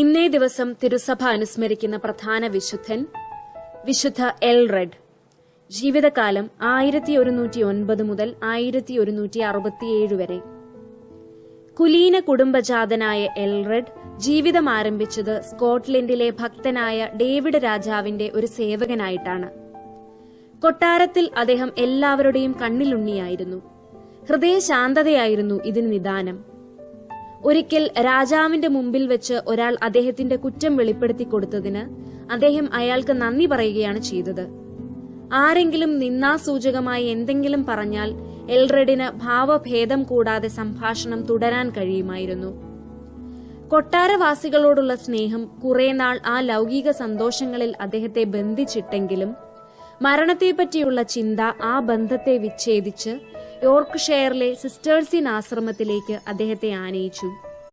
ഇന്നേ ദിവസം തിരുസഭ അനുസ്മരിക്കുന്ന പ്രധാന വിശുദ്ധൻ വിശുദ്ധ എൽ റെഡ്. ജീവിതകാലം ആയിരത്തി ഒരുന്നൂറ്റി ഒൻപത് മുതൽ ആയിരത്തി ഒരുന്നൂറ്റി അറുപത്തിയേഴ് വരെ. കുലീന കുടുംബജാതനായ എൽറെഡ് ജീവിതം ആരംഭിച്ചത് സ്കോട്ട്ലൻഡിലെ ഭക്തനായ ഡേവിഡ് രാജാവിന്റെ ഒരു സേവകനായിട്ടാണ്. കൊട്ടാരത്തിൽ അദ്ദേഹം എല്ലാവരുടെയും കണ്ണിലുണ്ണിയായിരുന്നു. ഹൃദയശാന്തതയായിരുന്നു ഇതിന് നിദാനം. ഒരിക്കൽ രാജാവിന്റെ മുമ്പിൽ വെച്ച് ഒരാൾ അദ്ദേഹത്തിന്റെ കുറ്റം വെളിപ്പെടുത്തി കൊടുത്തതിന് അദ്ദേഹം അയാൾക്ക് നന്ദി പറയുകയാണ് ചെയ്തത്. ആരെങ്കിലും നിന്നാസൂചകമായി എന്തെങ്കിലും പറഞ്ഞാൽ എൽറെഡിന് ഭാവഭേദം കൂടാതെ സംഭാഷണം തുടരാൻ കഴിയുമായിരുന്നു. കൊട്ടാരവാസികളോടുള്ള സ്നേഹം കുറെ നാൾ ആ ലൗകിക സന്തോഷങ്ങളിൽ അദ്ദേഹത്തെ ബന്ധിച്ചിട്ടെങ്കിലും മരണത്തെപ്പറ്റിയുള്ള ചിന്ത ആ ബന്ധത്തെ വിച്ഛേദിച്ച് യോർക്ക്ഷയറിലെ സിസ്റ്റേഴ്സിൻ ആശ്രമത്തിലേക്ക് അദ്ദേഹത്തെ ആനയിച്ചു.